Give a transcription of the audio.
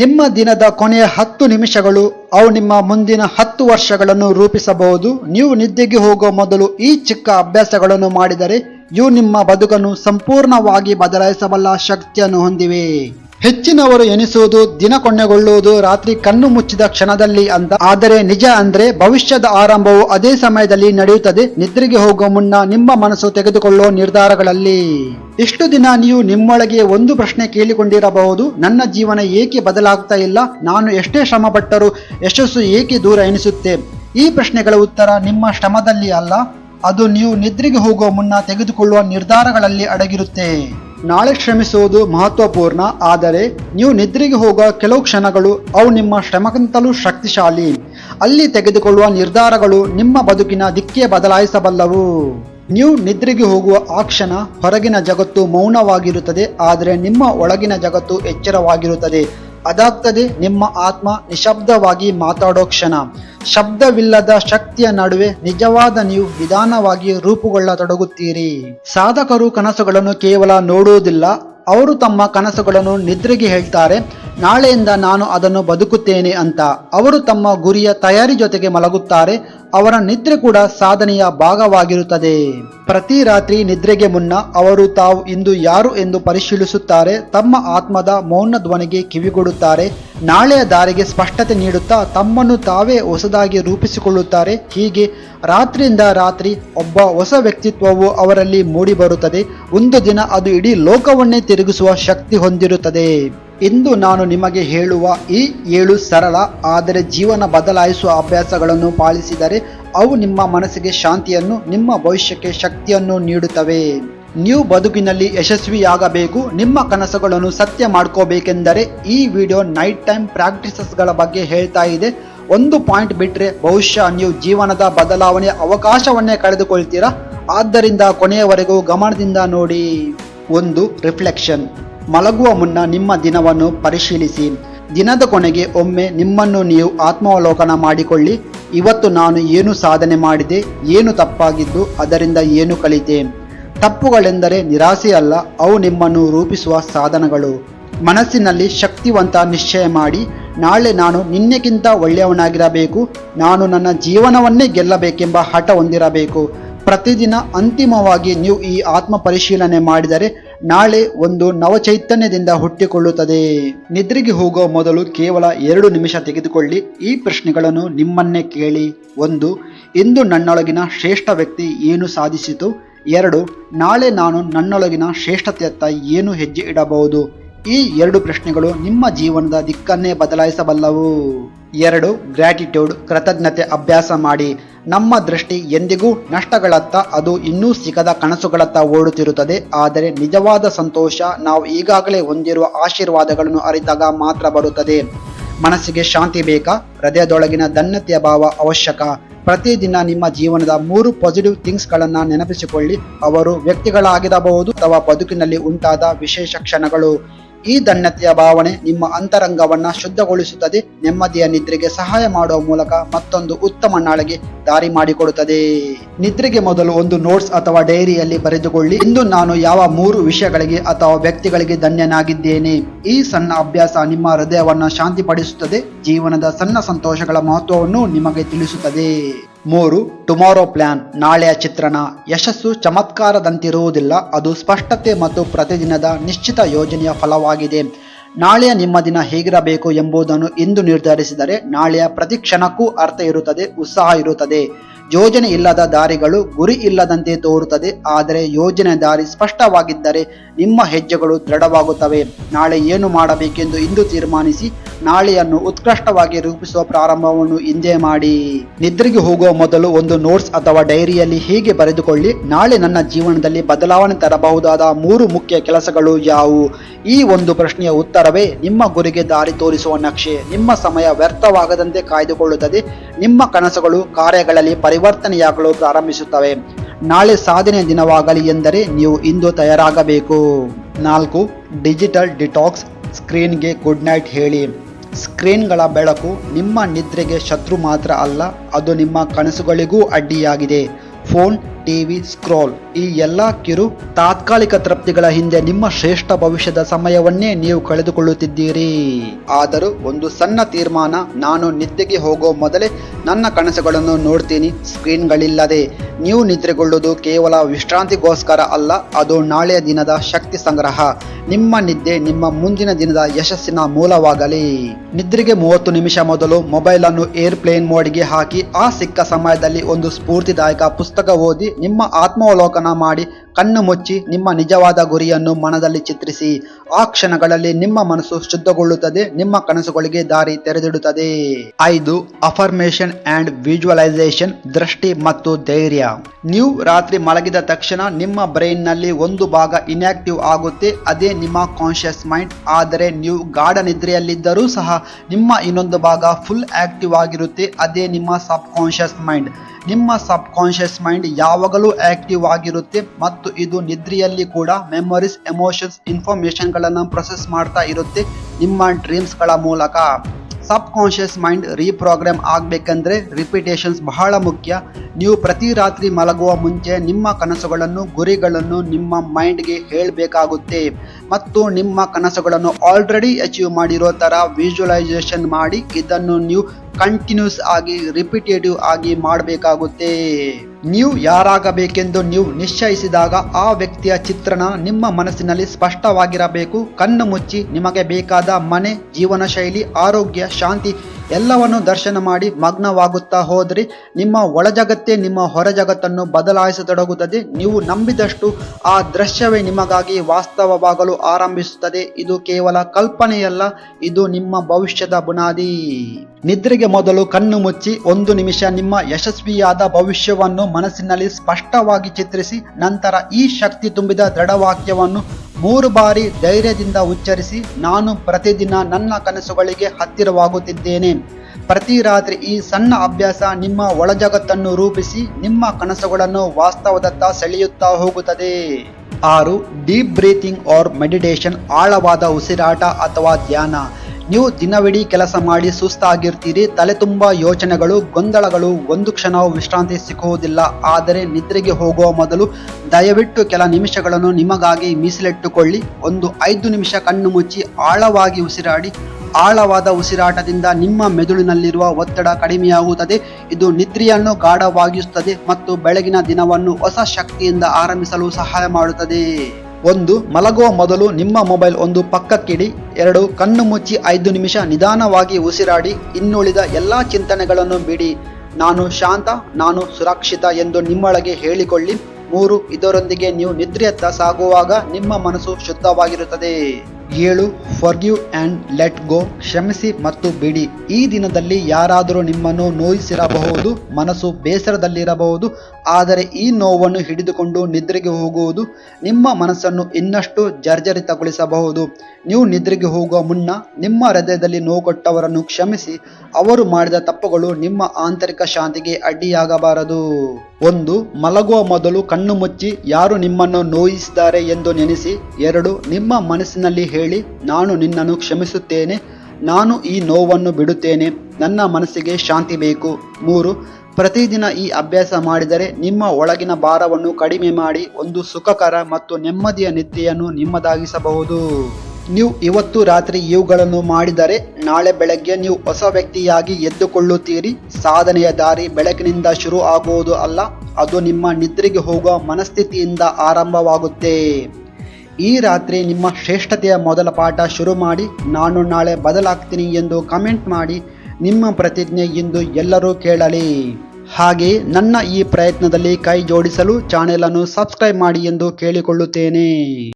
ನಿಮ್ಮ ದಿನದ ಕೊನೆಯ ಹತ್ತು ನಿಮಿಷಗಳು ಅವು ನಿಮ್ಮ ಮುಂದಿನ ಹತ್ತು ವರ್ಷಗಳನ್ನು ರೂಪಿಸಬಹುದು. ನೀವು ನಿದ್ದೆಗೆ ಹೋಗುವ ಮೊದಲು ಈ ಚಿಕ್ಕ ಅಭ್ಯಾಸಗಳನ್ನು ಮಾಡಿದರೆ ಇವು ನಿಮ್ಮ ಬದುಕನ್ನು ಸಂಪೂರ್ಣವಾಗಿ ಬದಲಾಯಿಸಬಲ್ಲ ಶಕ್ತಿಯನ್ನು ಹೊಂದಿವೆ. ಹೆಚ್ಚಿನವರು ಎನಿಸುವುದು, ದಿನ ಕೊನೆಗೊಳ್ಳುವುದು, ರಾತ್ರಿ ಕಣ್ಣು ಮುಚ್ಚಿದ ಕ್ಷಣದಲ್ಲಿ ಅಂತ. ಆದರೆ ನಿಜ ಅಂದ್ರೆ ಭವಿಷ್ಯದ ಆರಂಭವು ಅದೇ ಸಮಯದಲ್ಲಿ ನಡೆಯುತ್ತದೆ. ನಿದ್ರೆಗೆ ಹೋಗುವ ಮುನ್ನ ನಿಮ್ಮ ಮನಸ್ಸು ತೆಗೆದುಕೊಳ್ಳುವ ನಿರ್ಧಾರಗಳಲ್ಲಿ. ಇಷ್ಟು ದಿನ ನೀವು ನಿಮ್ಮೊಳಗೆ ಒಂದು ಪ್ರಶ್ನೆ ಕೇಳಿಕೊಂಡಿರಬಹುದು. ನನ್ನ ಜೀವನ ಏಕೆ ಬದಲಾಗ್ತಾ ಇಲ್ಲ? ನಾನು ಎಷ್ಟೇ ಶ್ರಮ ಪಟ್ಟರೂ ಯಶಸ್ಸು ಏಕೆ ದೂರ ಎನಿಸುತ್ತೆ? ಈ ಪ್ರಶ್ನೆಗಳ ಉತ್ತರ ನಿಮ್ಮ ಶ್ರಮದಲ್ಲಿ ಅಲ್ಲ. ಅದು ನೀವು ನಿದ್ರೆಗೆ ಹೋಗುವ ಮುನ್ನ ತೆಗೆದುಕೊಳ್ಳುವ ನಿರ್ಧಾರಗಳಲ್ಲಿ ಅಡಗಿರುತ್ತೆ. ನಾಳೆ ಶ್ರಮಿಸುವುದು ಮಹತ್ವಪೂರ್ಣ, ಆದರೆ ನೀವು ನಿದ್ರೆಗೆ ಹೋಗುವ ಕೆಲವು ಕ್ಷಣಗಳು ಅವು ನಿಮ್ಮ ಶ್ರಮಕ್ಕಿಂತಲೂ ಶಕ್ತಿಶಾಲಿ. ಅಲ್ಲಿ ತೆಗೆದುಕೊಳ್ಳುವ ನಿರ್ಧಾರಗಳು ನಿಮ್ಮ ಬದುಕಿನ ದಿಕ್ಕೇ ಬದಲಾಯಿಸಬಲ್ಲವು. ನೀವು ನಿದ್ರೆಗೆ ಹೋಗುವ ಆ ಕ್ಷಣ ಹೊರಗಿನ ಜಗತ್ತು ಮೌನವಾಗಿರುತ್ತದೆ, ಆದರೆ ನಿಮ್ಮ ಒಳಗಿನ ಜಗತ್ತು ಎಚ್ಚರವಾಗಿರುತ್ತದೆ. ಅದಾಗ್ತದೆ ನಿಮ್ಮ ಆತ್ಮ ನಿಶಬ್ದವಾಗಿ ಮಾತಾಡೋ ಕ್ಷಣ. ಶಬ್ದವಿಲ್ಲದ ಶಕ್ತಿಯ ನಡುವೆ ನಿಜವಾದ ನೀವು ನಿಧಾನವಾಗಿ ರೂಪುಗೊಳ್ಳತೊಡಗುತ್ತೀರಿ. ಸಾಧಕರು ಕನಸುಗಳನ್ನು ಕೇವಲ ನೋಡುವುದಿಲ್ಲ, ಅವರು ತಮ್ಮ ಕನಸುಗಳನ್ನು ನಿದ್ರೆಗೆ ಹೇಳ್ತಾರೆ ನಾಳೆಯಿಂದ ನಾನು ಅದನ್ನು ಬದುಕುತ್ತೇನೆ ಅಂತ ಅವರು ತಮ್ಮ ಗುರಿಯ ತಯಾರಿ ಜೊತೆಗೆ ಮಲಗುತ್ತಾರೆ, ಅವರ ನಿದ್ರೆ ಕೂಡ ಸಾಧನೆಯ ಭಾಗವಾಗಿರುತ್ತದೆ. ಪ್ರತಿ ರಾತ್ರಿ ನಿದ್ರೆಗೆ ಮುನ್ನ ಅವರು ತಾವು ಇಂದು ಯಾರು ಎಂದು ಪರಿಶೀಲಿಸುತ್ತಾರೆ, ತಮ್ಮ ಆತ್ಮದ ಮೌನ ಧ್ವನಿಗೆ ಕಿವಿಗೊಡುತ್ತಾರೆ, ನಾಳೆಯ ದಾರಿಗೆ ಸ್ಪಷ್ಟತೆ ನೀಡುತ್ತಾ ತಮ್ಮನ್ನು ತಾವೇ ಹೊಸದಾಗಿ ರೂಪಿಸಿಕೊಳ್ಳುತ್ತಾರೆ. ಹೀಗೆ ರಾತ್ರಿಯಿಂದ ರಾತ್ರಿ ಒಬ್ಬ ಹೊಸ ವ್ಯಕ್ತಿತ್ವವು ಅವರಲ್ಲಿ ಮೂಡಿಬರುತ್ತದೆ. ಒಂದು ದಿನ ಅದು ಇಡೀ ಲೋಕವನ್ನೇ ತಿರುಗಿಸುವ ಶಕ್ತಿ ಹೊಂದಿರುತ್ತದೆ. ಇಂದು ನಾನು ನಿಮಗೆ ಹೇಳುವ ಈ ಏಳು ಸರಳ, ಆದರೆ ಜೀವನ ಬದಲಾಯಿಸುವ ಅಭ್ಯಾಸಗಳನ್ನು ಪಾಲಿಸಿದರೆ ಅವು ನಿಮ್ಮ ಮನಸ್ಸಿಗೆ ಶಾಂತಿಯನ್ನು, ನಿಮ್ಮ ಭವಿಷ್ಯಕ್ಕೆ ಶಕ್ತಿಯನ್ನು ನೀಡುತ್ತವೆ. ನೀವು ಬದುಕಿನಲ್ಲಿ ಯಶಸ್ವಿಯಾಗಬೇಕು, ನಿಮ್ಮ ಕನಸುಗಳನ್ನು ಸತ್ಯ ಮಾಡ್ಕೋಬೇಕೆಂದರೆ ಈ ವಿಡಿಯೋ ನೈಟ್ ಟೈಮ್ ಪ್ರಾಕ್ಟೀಸಸ್ಗಳ ಬಗ್ಗೆ ಹೇಳ್ತಾ ಇದೆ. ಒಂದು ಪಾಯಿಂಟ್ ಬಿಟ್ಟರೆ ಬಹುಶಃ ನೀವು ಜೀವನದ ಬದಲಾವಣೆಯ ಅವಕಾಶವನ್ನೇ ಕಳೆದುಕೊಳ್ತೀರಾ? ಆದ್ದರಿಂದ ಕೊನೆಯವರೆಗೂ ಗಮನದಿಂದ ನೋಡಿ. ಒಂದು ರಿಫ್ಲೆಕ್ಷನ್. ಮಲಗುವ ಮುನ್ನ ನಿಮ್ಮ ದಿನವನ್ನು ಪರಿಶೀಲಿಸಿ. ದಿನದ ಕೊನೆಗೆ ಒಮ್ಮೆ ನಿಮ್ಮನ್ನು ನೀವು ಆತ್ಮಾವಲೋಕನ ಮಾಡಿಕೊಳ್ಳಿ. ಇವತ್ತು ನಾನು ಏನು ಸಾಧನೆ ಮಾಡಿದೆ, ಏನು ತಪ್ಪಾಗಿದ್ದು, ಅದರಿಂದ ಏನು ಕಲಿತೆ? ತಪ್ಪುಗಳೆಂದರೆ ನಿರಾಸೆಯಲ್ಲ, ಅವು ನಿಮ್ಮನ್ನು ರೂಪಿಸುವ ಸಾಧನಗಳು. ಮನಸ್ಸಿನಲ್ಲಿ ಶಕ್ತಿವಂತ ನಿಶ್ಚಯ ಮಾಡಿ, ನಾಳೆ ನಾನು ನಿನ್ನೆಗಿಂತ ಒಳ್ಳೆಯವನಾಗಿರಬೇಕು, ನಾನು ನನ್ನ ಜೀವನವನ್ನೇ ಗೆಲ್ಲಬೇಕೆಂಬ ಹಠ ಹೊಂದಿರಬೇಕು. ಪ್ರತಿದಿನ ಅಂತಿಮವಾಗಿ ನೀವು ಈ ಆತ್ಮ ಪರಿಶೀಲನೆ ಮಾಡಿದರೆ ನಾಳೆ ಒಂದು ನವಚೈತನ್ಯದಿಂದ ಹುಟ್ಟಿಕೊಳ್ಳುತ್ತದೆ. ನಿದ್ರೆಗೆ ಹೋಗುವ ಮೊದಲು ಕೇವಲ ಎರಡು ನಿಮಿಷ ತೆಗೆದುಕೊಳ್ಳಿ. ಈ ಪ್ರಶ್ನೆಗಳನ್ನು ನಿಮ್ಮನ್ನೇ ಕೇಳಿ. ಒಂದು, ಇಂದು ನನ್ನೊಳಗಿನ ಶ್ರೇಷ್ಠ ವ್ಯಕ್ತಿ ಏನು ಸಾಧಿಸಿತು? ಎರಡು, ನಾಳೆ ನಾನು ನನ್ನೊಳಗಿನ ಶ್ರೇಷ್ಠತೆಯತ್ತ ಏನು ಹೆಜ್ಜೆ ಇಡಬಹುದು? ಈ ಎರಡು ಪ್ರಶ್ನೆಗಳು ನಿಮ್ಮ ಜೀವನದ ದಿಕ್ಕನ್ನೇ ಬದಲಾಯಿಸಬಲ್ಲವು. ಎರಡು ಗ್ರ್ಯಾಟಿಟ್ಯೂಡ್ ಕೃತಜ್ಞತೆ ಅಭ್ಯಾಸ ಮಾಡಿ. ನಮ್ಮ ದೃಷ್ಟಿ ಎಂದಿಗೂ ನಷ್ಟಗಳತ್ತ, ಅದು ಇನ್ನೂ ಸಿಗದ ಕನಸುಗಳತ್ತ ಓಡುತ್ತಿರುತ್ತದೆ. ಆದರೆ ನಿಜವಾದ ಸಂತೋಷ ನಾವು ಈಗಾಗಲೇ ಹೊಂದಿರುವ ಆಶೀರ್ವಾದಗಳನ್ನು ಅರಿತಾಗ ಮಾತ್ರ ಬರುತ್ತದೆ. ಮನಸ್ಸಿಗೆ ಶಾಂತಿ ಬೇಕಾ? ಹೃದಯದೊಳಗಿನ ಧನ್ಯತೆಯ ಭಾವ ಅವಶ್ಯಕ. ಪ್ರತಿದಿನ ನಿಮ್ಮ ಜೀವನದ ಮೂರು ಪಾಸಿಟಿವ್ ಥಿಂಗ್ಸ್ಗಳನ್ನು ನೆನಪಿಸಿಕೊಳ್ಳಿ. ಅವರು ವ್ಯಕ್ತಿಗಳಾಗಿರಬಹುದು ಅಥವಾ ಬದುಕಿನಲ್ಲಿ ಉಂಟಾದ ವಿಶೇಷ ಕ್ಷಣಗಳು. ಈ ಧನ್ಯತೆಯ ಭಾವನೆ ನಿಮ್ಮ ಅಂತರಂಗವನ್ನ ಶುದ್ಧಗೊಳಿಸುತ್ತದೆ, ನೆಮ್ಮದಿಯ ನಿದ್ರೆಗೆ ಸಹಾಯ ಮಾಡುವ ಮೂಲಕ ಮತ್ತೊಂದು ಉತ್ತಮ ನಾಳೆಗೆ ದಾರಿ ಮಾಡಿಕೊಡುತ್ತದೆ. ನಿದ್ರೆಗೆ ಮೊದಲು ಒಂದು ನೋಟ್ಸ್ ಅಥವಾ ಡೈರಿಯಲ್ಲಿ ಬರೆದುಕೊಳ್ಳಿ. ಇಂದು ನಾನು ಯಾವ ಮೂರು ವಿಷಯಗಳಿಗೆ ಅಥವಾ ವ್ಯಕ್ತಿಗಳಿಗೆ ಧನ್ಯನಾಗಿದ್ದೇನೆ? ಈ ಸಣ್ಣ ಅಭ್ಯಾಸ ನಿಮ್ಮ ಹೃದಯವನ್ನ ಶಾಂತಿಪಡಿಸುತ್ತದೆ, ಜೀವನದ ಸಣ್ಣ ಸಂತೋಷಗಳ ಮಹತ್ವವನ್ನು ನಿಮಗೆ ತಿಳಿಸುತ್ತದೆ. ಮೂರು ಟುಮಾರೋ ಪ್ಲ್ಯಾನ್ ನಾಳೆಯ ಚಿತ್ರಣ. ಯಶಸ್ಸು ಚಮತ್ಕಾರದಂತಿರುವುದಿಲ್ಲ, ಅದು ಸ್ಪಷ್ಟತೆ ಮತ್ತು ಪ್ರತಿದಿನದ ನಿಶ್ಚಿತ ಯೋಜನೆಯ ಫಲವಾಗಿದೆ. ನಾಳೆಯ ನಿಮ್ಮ ದಿನ ಹೇಗಿರಬೇಕು ಎಂಬುದನ್ನು ಇಂದು ನಿರ್ಧರಿಸಿದರೆ ನಾಳೆಯ ಪ್ರತಿ ಕ್ಷಣಕ್ಕೂ ಅರ್ಥ ಇರುತ್ತದೆ, ಉತ್ಸಾಹ ಇರುತ್ತದೆ. ಯೋಜನೆ ಇಲ್ಲದ ದಾರಿಗಳು ಗುರಿ ಇಲ್ಲದಂತೆ ತೋರುತ್ತದೆ, ಆದರೆ ಯೋಜನೆ ದಾರಿ ಸ್ಪಷ್ಟವಾಗಿದ್ದರೆ ನಿಮ್ಮ ಹೆಜ್ಜೆಗಳು ದೃಢವಾಗುತ್ತವೆ. ನಾಳೆ ಏನು ಮಾಡಬೇಕೆಂದು ಇಂದು ತೀರ್ಮಾನಿಸಿ, ನಾಳೆಯನ್ನು ಉತ್ಕೃಷ್ಟವಾಗಿ ರೂಪಿಸುವ ಪ್ರಾರಂಭವನ್ನು ಇಂದೇ ಮಾಡಿ. ನಿದ್ರೆಗೆ ಹೋಗುವ ಮೊದಲು ಒಂದು ನೋಟ್ಸ್ ಅಥವಾ ಡೈರಿಯಲ್ಲಿ ಹೀಗೆ ಬರೆದುಕೊಳ್ಳಿ, ನಾಳೆ ನನ್ನ ಜೀವನದಲ್ಲಿ ಬದಲಾವಣೆ ತರಬಹುದಾದ ಮೂರು ಮುಖ್ಯ ಕೆಲಸಗಳು ಯಾವುವು? ಈ ಒಂದು ಪ್ರಶ್ನೆಯ ಉತ್ತರವೇ, ನಿಮ್ಮ ಗುರಿಗೆ ದಾರಿ ತೋರಿಸುವ ನಕ್ಷೆ. ನಿಮ್ಮ ಸಮಯ ವ್ಯರ್ಥವಾಗದಂತೆ ಕಾಯ್ದುಕೊಳ್ಳುತ್ತದೆ, ನಿಮ್ಮ ಕನಸುಗಳು ಕಾರ್ಯಗಳಲ್ಲಿ ಪರಿವರ್ತನೆಯಾಗಲು ಪ್ರಾರಂಭಿಸುತ್ತವೆ. ನಾಳೆ ಸಾಧನೆ ದಿನವಾಗಲಿ ಎಂದರೆ ನೀವು ಇಂದು ತಯಾರಾಗಬೇಕು. ನಾಲ್ಕು, ಡಿಜಿಟಲ್ ಡಿಟಾಕ್ಸ್ ಸ್ಕ್ರೀನ್ಗೆ ಗುಡ್ ನೈಟ್ ಹೇಳಿ. ಸ್ಕ್ರೀನ್ಗಳ ಬೆಳಕು ನಿಮ್ಮ ನಿದ್ರೆಗೆ ಶತ್ರು ಮಾತ್ರ ಅಲ್ಲ, ಅದು ನಿಮ್ಮ ಕನಸುಗಳಿಗೂ ಅಡ್ಡಿಯಾಗಿದೆ. ಫೋನ್ ಟಿವಿ, ಸ್ಕ್ರೋಲ್ ಈ ಎಲ್ಲಾ ಕಿರು ತಾತ್ಕಾಲಿಕ ತೃಪ್ತಿಗಳ ಹಿಂದೆ ನಿಮ್ಮ ಶ್ರೇಷ್ಠ ಭವಿಷ್ಯದ ಸಮಯವನ್ನೇ ನೀವು ಕಳೆದುಕೊಳ್ಳುತ್ತಿದ್ದೀರಿ. ಆದರೂ ಒಂದು ಸಣ್ಣ ತೀರ್ಮಾನ ನಾನು ನಿದ್ದೆಗೆ ಹೋಗೋ ಮೊದಲೇ ನನ್ನ ಕನಸುಗಳನ್ನು ನೋಡ್ತೀನಿ. ಸ್ಕ್ರೀನ್ಗಳಿಲ್ಲದೆ ನೀವು ನಿದ್ರೆಗೊಳ್ಳುವುದು ಕೇವಲ ವಿಶ್ರಾಂತಿಗೋಸ್ಕರ ಅಲ್ಲ, ಅದು ನಾಳೆಯ ದಿನದ ಶಕ್ತಿ ಸಂಗ್ರಹ. ನಿಮ್ಮ ನಿದ್ದೆ ನಿಮ್ಮ ಮುಂದಿನ ದಿನದ ಯಶಸ್ಸಿನ ಮೂಲವಾಗಲಿ. ನಿದ್ರೆಗೆ ಮೂವತ್ತು ನಿಮಿಷ ಮೊದಲು ಮೊಬೈಲ್ ಅನ್ನು ಏರ್ಪ್ಲೇನ್ ಮೋಡ್ಗೆ ಹಾಕಿ ಆ ಸಿಕ್ಕ ಸಮಯದಲ್ಲಿ ಒಂದು ಸ್ಫೂರ್ತಿದಾಯಕ ಪುಸ್ತಕ ಓದಿ ನಿಮ್ಮ ಆತ್ಮಾವಲೋಕನ ಮಾಡಿ ಕಣ್ಣು ಮುಚ್ಚಿ ನಿಮ್ಮ ನಿಜವಾದ ಗುರಿಯನ್ನು ಮನದಲ್ಲಿ ಚಿತ್ರಿಸಿ. ಆ ಕ್ಷಣಗಳಲ್ಲಿ ನಿಮ್ಮ ಮನಸ್ಸು ಶುದ್ಧಗೊಳ್ಳುತ್ತದೆ, ನಿಮ್ಮ ಕನಸುಗಳಿಗೆ ದಾರಿ ತೆರೆದಿಡುತ್ತದೆ. ಐದು ಅಫರ್ಮೇಷನ್ ಅಂಡ್ ವಿಜುವಲೈಸೇಷನ್ ದೃಷ್ಟಿ ಮತ್ತು ಧೈರ್ಯ. ನೀವು ರಾತ್ರಿ ಮಲಗಿದ ತಕ್ಷಣ ನಿಮ್ಮ ಬ್ರೈನ್ನಲ್ಲಿ ಒಂದು ಭಾಗ ಇನ್ಯಾಕ್ಟಿವ್ ಆಗುತ್ತೆ, ಅದೇ ನಿಮ್ಮ ಕಾನ್ಶಿಯಸ್ ಮೈಂಡ್ ಆದರೆ ನೀವು ಗಾಢ ನಿದ್ರೆಯಲ್ಲಿದ್ದರೂ ಸಹ ನಿಮ್ಮ ಇನ್ನೊಂದು ಭಾಗ ಫುಲ್ ಆಕ್ಟಿವ್ ಆಗಿರುತ್ತೆ, ಅದೇ ನಿಮ್ಮ ಸಬ್ ಕಾನ್ಶಿಯಸ್ ಮೈಂಡ್ ನಿಮ್ಮ ಸಬ್ ಕಾನ್ಶಿಯಸ್ ಮೈಂಡ್ ಯಾವಾಗಲೂ ಆಕ್ಟಿವ್ ಆಗಿರುತ್ತೆ ಮತ್ತು ಇದು ನಿದ್ರೆಯಲ್ಲಿ ಕೂಡ ಮೆಮೊರೀಸ್ ಎಮೋಷನ್ಸ್ ಇನ್ಫಾರ್ಮೇಶನ್ಗಳನ್ನು ಪ್ರೊಸೆಸ್ ಮಾಡ್ತಾ ಇರುತ್ತೆ ನಿಮ್ಮ ಡ್ರೀಮ್ಸ್ಗಳ ಮೂಲಕ. ಸಬ್ ಕಾನ್ಷಿಯಸ್ ಮೈಂಡ್ ರೀಪ್ರೋಗ್ರಾಮ್ ಆಗಬೇಕಂದ್ರೆ ರಿಪಿಟೇಷನ್ಸ್ ಬಹಳ ಮುಖ್ಯ. ನೀವು ಪ್ರತಿ ರಾತ್ರಿ ಮಲಗುವ ಮುಂಚೆ ನಿಮ್ಮ ಕನಸುಗಳನ್ನು, ಗುರಿಗಳನ್ನು ನಿಮ್ಮ ಮೈಂಡ್ಗೆ ಹೇಳಬೇಕಾಗುತ್ತೆ. ಮತ್ತು ನಿಮ್ಮ ಕನಸುಗಳನ್ನು ಆಲ್ರೆಡಿ ಅಚೀವ್ ಮಾಡಿರೋ ಥರ ವಿಜುವಲೈಸೇಷನ್ ಮಾಡಿ ಇದನ್ನು ನೀವು ಕಂಟಿನ್ಯೂಸ್ ಆಗಿ ರಿಪಿಟೇಟಿವ್ ಆಗಿ ಮಾಡಬೇಕಾಗುತ್ತೆ. ನೀವು ಯಾರಾಗಬೇಕೆಂದು ನೀವು ನಿಶ್ಚಯಿಸಿದಾಗ ಆ ವ್ಯಕ್ತಿಯ ಚಿತ್ರಣ ನಿಮ್ಮ ಮನಸ್ಸಿನಲ್ಲಿ ಸ್ಪಷ್ಟವಾಗಿರಬೇಕು. ಕಣ್ಣು ಮುಚ್ಚಿ ನಿಮಗೆ ಬೇಕಾದ ಮನೆ ಜೀವನ ಶೈಲಿ ಆರೋಗ್ಯ, ಶಾಂತಿ ಎಲ್ಲವನ್ನು ದರ್ಶನ ಮಾಡಿ ಮಗ್ನವಾಗುತ್ತಾ ಹೋದರೆ ನಿಮ್ಮ ಒಳಜಗತ್ತೇ ನಿಮ್ಮ ಹೊರ ಜಗತ್ತನ್ನು ಬದಲಾಯಿಸತೊಡಗುತ್ತದೆ. ನೀವು ನಂಬಿದಷ್ಟು ಆ ದೃಶ್ಯವೇ ನಿಮಗಾಗಿ ವಾಸ್ತವವಾಗಲು ಆರಂಭಿಸುತ್ತದೆ. ಇದು ಕೇವಲ ಕಲ್ಪನೆಯಲ್ಲ, ಇದು ನಿಮ್ಮ ಭವಿಷ್ಯದ ಬುನಾದಿ. ನಿದ್ರೆಗೆ ಮೊದಲು ಕಣ್ಣು ಮುಚ್ಚಿ ಒಂದು ನಿಮಿಷ ನಿಮ್ಮ ಯಶಸ್ವಿಯಾದ ಭವಿಷ್ಯವನ್ನು ಮನಸ್ಸಿನಲ್ಲಿ ಸ್ಪಷ್ಟವಾಗಿ ಚಿತ್ರಿಸಿ ನಂತರ ಈ ಶಕ್ತಿ ತುಂಬಿದ ದೃಢವಾಕ್ಯವನ್ನು ಮೂರು ಬಾರಿ ಧೈರ್ಯದಿಂದ ಉಚ್ಚರಿಸಿ ನಾನು ಪ್ರತಿದಿನ ನನ್ನ ಕನಸುಗಳಿಗೆ ಹತ್ತಿರವಾಗುತ್ತಿದ್ದೇನೆ. ಪ್ರತಿ ರಾತ್ರಿ ಈ ಸಣ್ಣ ಅಭ್ಯಾಸ ನಿಮ್ಮ ಒಳಜಗತ್ತನ್ನು ರೂಪಿಸಿ ನಿಮ್ಮ ಕನಸುಗಳನ್ನು ವಾಸ್ತವದತ್ತ ಸೆಳೆಯುತ್ತಾ ಹೋಗುತ್ತದೆ. ಆರು ಡೀಪ್ ಬ್ರೀತಿಂಗ್ ಆರ್ ಮೆಡಿಟೇಷನ್ ಆಳವಾದ ಉಸಿರಾಟ ಅಥವಾ ಧ್ಯಾನ. ನೀವು ದಿನವಿಡೀ ಕೆಲಸ ಮಾಡಿ ಸುಸ್ತಾಗಿರ್ತೀರಿ ತಲೆ ತುಂಬ ಯೋಚನೆಗಳು ಗೊಂದಲಗಳು ಒಂದು ಕ್ಷಣವೂ ವಿಶ್ರಾಂತಿ ಸಿಗುವುದಿಲ್ಲ ಆದರೆ ನಿದ್ರೆಗೆ ಹೋಗುವ ಮೊದಲು ದಯವಿಟ್ಟು ಕೆಲ ನಿಮಿಷಗಳನ್ನು ನಿಮಗಾಗಿ ಮೀಸಲಿಟ್ಟುಕೊಳ್ಳಿ. ಒಂದು ಐದು ನಿಮಿಷ ಕಣ್ಣು ಮುಚ್ಚಿ ಆಳವಾಗಿ ಉಸಿರಾಡಿ. ಆಳವಾದ ಉಸಿರಾಟದಿಂದ ನಿಮ್ಮ ಮೆದುಳಿನಲ್ಲಿರುವ ಒತ್ತಡ ಕಡಿಮೆಯಾಗುತ್ತದೆ. ಇದು ನಿದ್ರೆಯನ್ನು ಗಾಢವಾಗಿಸುತ್ತದೆ ಮತ್ತು ಬೆಳಗಿನ ದಿನವನ್ನು ಹೊಸ ಶಕ್ತಿಯಿಂದ ಆರಂಭಿಸಲು ಸಹಾಯ ಮಾಡುತ್ತದೆ. ಒಂದು, ಮಲಗುವ ಮೊದಲು ನಿಮ್ಮ ಮೊಬೈಲ್ ಒಂದು ಪಕ್ಕಕ್ಕಿಡಿ. ಎರಡು, ಕಣ್ಣು ಮುಚ್ಚಿ ಐದು ನಿಮಿಷ ನಿಧಾನವಾಗಿ ಉಸಿರಾಡಿ. ಇನ್ನುಳಿದ ಎಲ್ಲ ಚಿಂತನೆಗಳನ್ನು ಬಿಡಿ. ನಾನು ಶಾಂತ, ನಾನು ಸುರಕ್ಷಿತ ಎಂದು ನಿಮ್ಮೊಳಗೆ ಹೇಳಿಕೊಳ್ಳಿ. ಮೂರು, ಇದರೊಂದಿಗೆ ನೀವು ನಿದ್ರೆಯತ್ತ ಸಾಗುವಾಗ ನಿಮ್ಮ ಮನಸ್ಸು ಶುದ್ಧವಾಗಿರುತ್ತದೆ. ಏಳು ಫರ್ಗ್ಯೂ ಆ್ಯಂಡ್ ಲೆಟ್ ಗೋ ಕ್ಷಮಿಸಿ ಮತ್ತು ಬಿಡಿ. ಈ ದಿನದಲ್ಲಿ ಯಾರಾದರೂ ನಿಮ್ಮನ್ನು ನೋಯಿಸಿರಬಹುದು, ಮನಸ್ಸು ಬೇಸರದಲ್ಲಿರಬಹುದು ಆದರೆ ಈ ನೋವನ್ನು ಹಿಡಿದುಕೊಂಡು ನಿದ್ರೆಗೆ ಹೋಗುವುದು ನಿಮ್ಮ ಮನಸ್ಸನ್ನು ಇನ್ನಷ್ಟು ಜರ್ಜರಿತಗೊಳಿಸಬಹುದು. ನೀವು ನಿದ್ರೆಗೆ ಹೋಗುವ ಮುನ್ನ ನಿಮ್ಮ ಹೃದಯದಲ್ಲಿ ನೋವು ಕ್ಷಮಿಸಿ, ಅವರು ಮಾಡಿದ ತಪ್ಪುಗಳು ನಿಮ್ಮ ಆಂತರಿಕ ಶಾಂತಿಗೆ ಅಡ್ಡಿಯಾಗಬಾರದು. ಒಂದು, ಮಲಗುವ ಮೊದಲು ಕಣ್ಣು ಮುಚ್ಚಿ ಯಾರು ನಿಮ್ಮನ್ನು ನೋಯಿಸಿದ್ದಾರೆ ಎಂದು ನೆನೆಸಿ. ಎರಡು, ನಿಮ್ಮ ಮನಸ್ಸಿನಲ್ಲಿ ಹೇಳಿ, ನಾನು ನಿನ್ನನ್ನು ಕ್ಷಮಿಸುತ್ತೇನೆ, ನಾನು ಈ ನೋವನ್ನು ಬಿಡುತ್ತೇನೆ, ನನ್ನ ಮನಸ್ಸಿಗೆ ಶಾಂತಿ ಬೇಕು. ಮೂರು ಪ್ರತಿದಿನ ಈ ಅಭ್ಯಾಸ ಮಾಡಿದರೆ ನಿಮ್ಮ ಒಳಗಿನ ಭಾರವನ್ನು ಕಡಿಮೆ ಮಾಡಿ ಒಂದು ಸುಖಕರ ಮತ್ತು ನೆಮ್ಮದಿಯ ನಿದ್ದೆಯನ್ನು ನಿಮ್ಮದಾಗಿಸಬಹುದು. ನೀವು ಇವತ್ತು ರಾತ್ರಿ ಇವುಗಳನ್ನು ಮಾಡಿದರೆ ನಾಳೆ ಬೆಳಗ್ಗೆ ನೀವು ಹೊಸ ವ್ಯಕ್ತಿಯಾಗಿ ಎದ್ದುಕೊಳ್ಳುತ್ತೀರಿ. ಸಾಧನೆಯ ದಾರಿ ಬೆಳಕಿನಿಂದ ಶುರು ಆಗುವುದು ಅಲ್ಲ, ಅದು ನಿಮ್ಮ ನಿದ್ರೆಗೆ ಹೋಗುವ ಮನಸ್ಥಿತಿಯಿಂದ ಆರಂಭವಾಗುತ್ತೆ. ಈ ರಾತ್ರಿ ನಿಮ್ಮ ಶ್ರೇಷ್ಠತೆಯ ಮೊದಲ ಪಾಠ ಶುರು ಮಾಡಿ, ನಾನು ನಾಳೆ ಬದಲಾಗ್ತೀನಿ ಎಂದು ಕಮೆಂಟ್ ಮಾಡಿ ನಿಮ್ಮ ಪ್ರತಿಜ್ಞೆ ಎಂದು ಎಲ್ಲರೂ ಕೇಳಲಿ. ಹಾಗೆ ನನ್ನ ಈ ಪ್ರಯತ್ನದಲ್ಲಿ ಕೈ ಜೋಡಿಸಲು ಚಾನೆಲ್ ಅನ್ನು ಸಬ್ಸ್ಕ್ರೈಬ್ ಮಾಡಿ ಎಂದು ಕೇಳಿಕೊಳ್ಳುತ್ತೇನೆ.